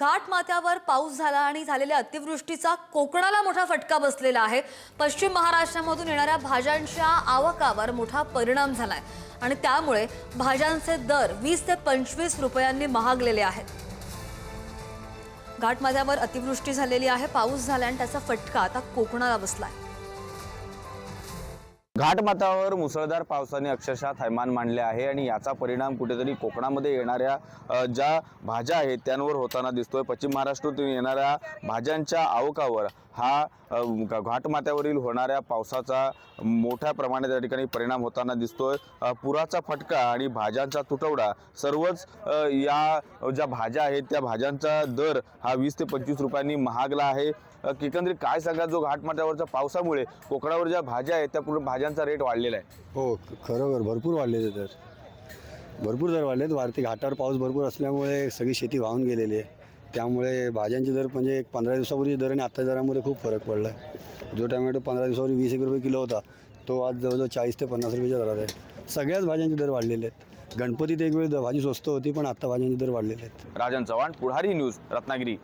घाटमाथ्यावर पाऊस झाला आणि झालेल्या अतिवृष्टीचा कोकणाला मोठा फटका बसलेला आहे. पश्चिम महाराष्ट्रामधून येणाऱ्या भाज्यांच्या आवकावर मोठा परिणाम झालाय. आणि त्यामुळे भाज्यांचे दर वीस ते पंचवीस रुपयांनी महागलेले आहेत. घाटमाथ्यावर अतिवृष्टी झालेली आहे पाऊस झाला आणि त्याचा फटका आता कोकणाला बसलाय. घाटमाथ्यावर मुसळधार पावसाने अक्षरशः थैमान मांडले आहे आणि याचा परिणाम कुठेतरी कोकणामध्ये येणाऱ्या ज्या भाज्या आहेत त्यांवर होताना दिसतोय. पश्चिम महाराष्ट्रातून येणाऱ्या भाज्यांच्या आवकावर हा घाटमाथ्यावरील होणाऱ्या पावसाचा मोठ्या प्रमाणात या ठिकाणी परिणाम होताना दिसतोय. पुराचा फटका आणि भाज्यांचा तुटवडा सर्वच या ज्या भाज्या आहेत त्या भाज्यांचा दर हा वीस ते पंचवीस रुपयांनी महागला आहे. एकंदरीत काय सांगा जो घाटमाथ्यावरच्या पावसामुळे कोकणावर ज्या भाज्या आहेत त्या पूर्ण भाज्या भाज्यांचा रेट वाढलेला आहे. हो खरोखर भरपूर वाढले ते दर. भरपूर दर वाढलेत. वाढते घाटावर पाऊस भरपूर असल्यामुळे सगळी शेती वाहून गेलेली आहे. त्यामुळे भाज्यांचे दर म्हणजे एक पंधरा दिवसापूर्वी दर आणि आत्ताच्या दरामध्ये खूप फरक पडला आहे. जो टमॅटो पंधरा दिवसापूर्वी वीस एक रुपये किलो होता तो आज जवळजवळ चाळीस ते पन्नास रुपयाच्या दरात आहे. सगळ्याच भाज्यांचे दर वाढलेले आहेत. गणपतीत एक वेळ भाजी स्वस्त होती पण आत्ता भाज्यांचे दर वाढलेले आहेत. राजन चव्हाण पुढारी न्यूज रत्नागिरी.